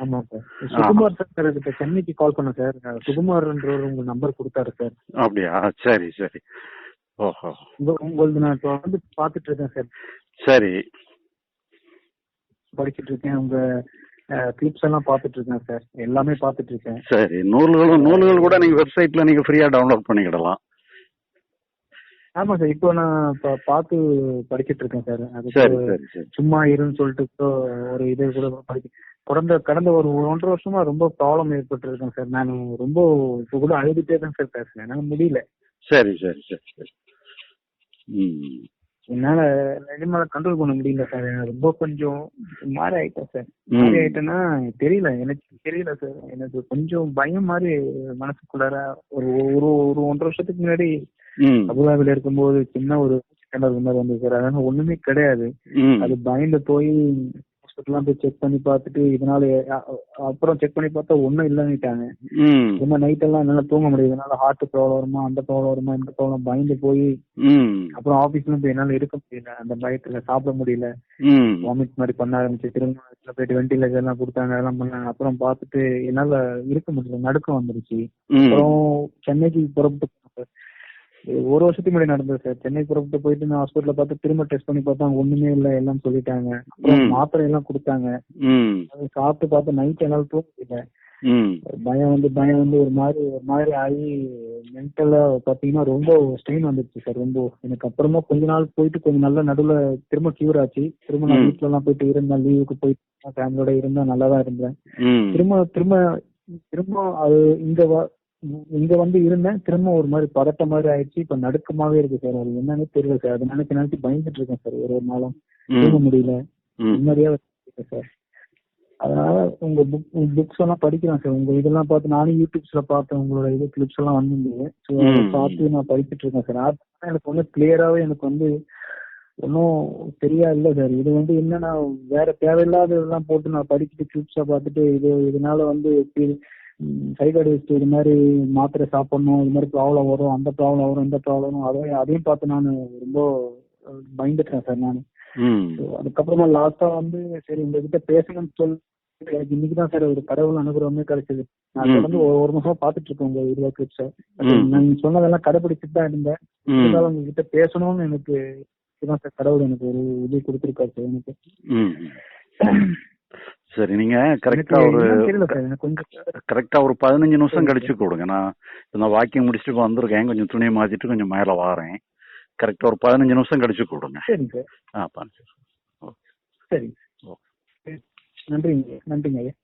ஆமா sir. Sukumar sir கிட்ட சென்னைக்கு கால் பண்ணேன் சார். சுகுமார்ன்றவர் உங்க நம்பர் கொடுத்தாரு சார். அப்படியா? சரி சரி. ஓஹோ. உங்க உங்களது நான் இப்போ வந்து பார்த்துட்டு இருக்கேன் சார். சரி. படிச்சிட்டு இருக்கேன் உங்க கிளிப்ஸ் எல்லாம் பார்த்துட்டு இருக்கேன் சார். எல்லாமே பார்த்துட்டு இருக்கேன் சரி நூல்களும் நூல்கள் கூட நீங்க வெப்சைட்ல நீங்க ஃப்ரீயா டவுன்லோட் பண்ணிக்கிடலாம். ஆமா சார் இப்போ நான் பார்த்து படிச்சிட்டு இருக்கேன் சார். அது சும்மா இருன்னு சொல்லிட்டு ஒரு இது கூட படிக்க கடந்த கடந்த ஒரு ஒன்றரை வருஷமா ரொம்ப ப்ராப்ளம் ஏற்பட்டு இருக்கேன் சார். நான் ரொம்ப இப்போ கூட அழுதுட்டே தான் சார் பேசுறேன். என்னால முடியல. சரி சரி சரி சரி. ம். என்னால நிஜமால கண்ட்ரோல் பண்ண முடியல சார் ரொம்ப கொஞ்சம் மாறி ஆயிட்டேன் சார் மாறி. ஆயிட்டேன்னா தெரியல. எனக்கு தெரியல சார் எனக்கு கொஞ்சம் பயம் மாதிரி மனசுக்குள்ளார ஒரு ஒரு ஒரு ஒன்றரை வருஷத்துக்கு முன்னாடி அபுதாபில இருக்கும்போது சின்ன ஒரு கிணறு மாதிரி வந்தது சார் அதனால ஒண்ணுமே கிடையாது. அது பயந்து போய் ஹாஸ்பிட்டல்லாம் போய் செக் பண்ணி பார்த்துட்டு இதனால அப்புறம் செக் பண்ணி பார்த்தா ஒண்ணும் இல்லைன்னுட்டாங்க. ரொம்ப நைட் எல்லாம் என்னால தூங்க முடியாது. இதனால ஹார்ட் ப்ராப்ளம் வருமா அந்த ப்ராப்ளம் வருமா இந்த ப்ராப்ளம் பயந்து போய் அப்புறம் ஆபீஸ்ல போய் என்னால இருக்க முடியல. அந்த பயத்துல சாப்பிட முடியல. வாமிட் மாதிரி பண்ண ஆரம்பிச்சு திரும்ப போயிட்டு வெண்டிலேட்டர் எல்லாம் கொடுத்தாங்க அதெல்லாம் பண்ணாங்க. அப்புறம் பார்த்துட்டு என்னால இருக்க முடியல. நடுக்கம் வந்துருச்சு. அப்புறம் சென்னைக்கு புறப்பட்டு ஒரு வருஷத்துக்கு முன்னாடி நடந்தது சார். சென்னை புறப்பட்டு போயிட்டு நான் ஹாஸ்பிட்டல்ல பார்த்து திரும்ப டெஸ்ட் பண்ணி பார்த்தா ஒண்ணுமே இல்லை எல்லாம் சொல்லிட்டாங்க. மாத்திரை எல்லாம் கொடுத்தாங்க. சாப்பிட்டு பார்த்து நைட் என்னால தூங்க முடியல. ம். பயம் வந்து பயம் வந்து ஒரு மாதிரி ஒரு மாதிரி ஆகி மென்டலா பாத்தீங்கன்னா ரொம்ப ஸ்ட்ரெயின் வந்துருச்சு சார் ரொம்ப. எனக்கு அப்புறமா கொஞ்ச நாள் போயிட்டு கொஞ்சம் நல்ல நடுவுல திரும்ப கியூர் ஆச்சு. திரும்ப நான் ம். வீட்ல எல்லாம் போயிட்டு இருந்தேன் லீவுக்கு போயிட்டு ஃபேமிலியோட இருந்தா நல்லா தான் இருந்தேன். திரும்ப திரும்ப திரும்ப அது இங்க இங்க வந்து இருந்தேன். திரும்ப ஒரு மாதிரி பதட்ட மாதிரி ஆயிடுச்சு. இப்ப நடுக்கமாவே இருக்கு சார். அது என்னன்னு தெரியல சார். அது நினைச்சு நினைச்சு பயந்துட்டு இருக்கேன் சார். ஒரு ஒரு நாளும் தூங்க முடியல. நிம்மதியா சார். அதனால உங்க புக் புக்ஸ் எல்லாம் படிக்கிறேன் சார். உங்க இதெல்லாம் பார்த்து நானும் யூடியூப்ஸ்ல பார்த்தேன். உங்களோட இது கிளிப்ஸ் எல்லாம் வந்திருந்தது ஸோ. பார்த்து நான் படிச்சுட்டு இருக்கேன் சார். அது எனக்கு ஒன்றும் கிளியராகவே எனக்கு வந்து ஒன்றும் சரியா இல்லை சார். இது வந்து என்னன்னா வேற தேவையில்லாத இதெல்லாம் போட்டு நான் படிச்சுட்டு கிளிப்ஸை பார்த்துட்டு இது இதனால வந்து சைக்காடிஸ்ட் இது மாதிரி மாத்திரை சாப்பிடணும் இது மாதிரி ப்ராப்ளம் வரும் அந்த ப்ராப்ளம் வரும் இந்த ப்ராப்ளம் வரும். அதையும் அதையும் பார்த்து நான் ரொம்ப பயந்துட்டேன் சார் நான். அதுக்கப்புறமா லாஸ்டா வந்து சரி உங்ககிட்ட பேசணும்னு சொல்லி எனக்கு இன்னைக்கு தான் சார் ஒரு கடவுள் அனுகிரகமே கிடைச்சது. நான். தொடர்ந்து ஒரு மாசமா பாத்துட்டு இருக்கேன் உங்க வீடியோ கிளிப்ஸ. நீங்க சொன்னதெல்லாம் கடைபிடிச்சிட்டு தான் இருந்தேன். இருந்தாலும் உங்ககிட்ட பேசணும்னு எனக்கு இதுதான் சார் கடவுள் எனக்கு ஒரு இது கொடுத்துருக்காரு சார் எனக்கு. சரி நீங்க கரெக்டா ஒரு சார் கரெக்டா ஒரு பதினஞ்சு நிமிஷம் சரி. கழிச்சு கொடுங்க. நான் வாக்கிங் முடிச்சுட்டு வந்திருக்கேன். கொஞ்சம் துணியை மாத்திட்டு கொஞ்சம் மேல வாரேன். கரெக்டா ஒரு பதினஞ்சு நிமிஷம் கழிச்சு கொடுங்க. சரிங்க சார். ஆ பண்ணு சரிங்க ஓகே நன்றிங்க நன்றிங்க ஐயா.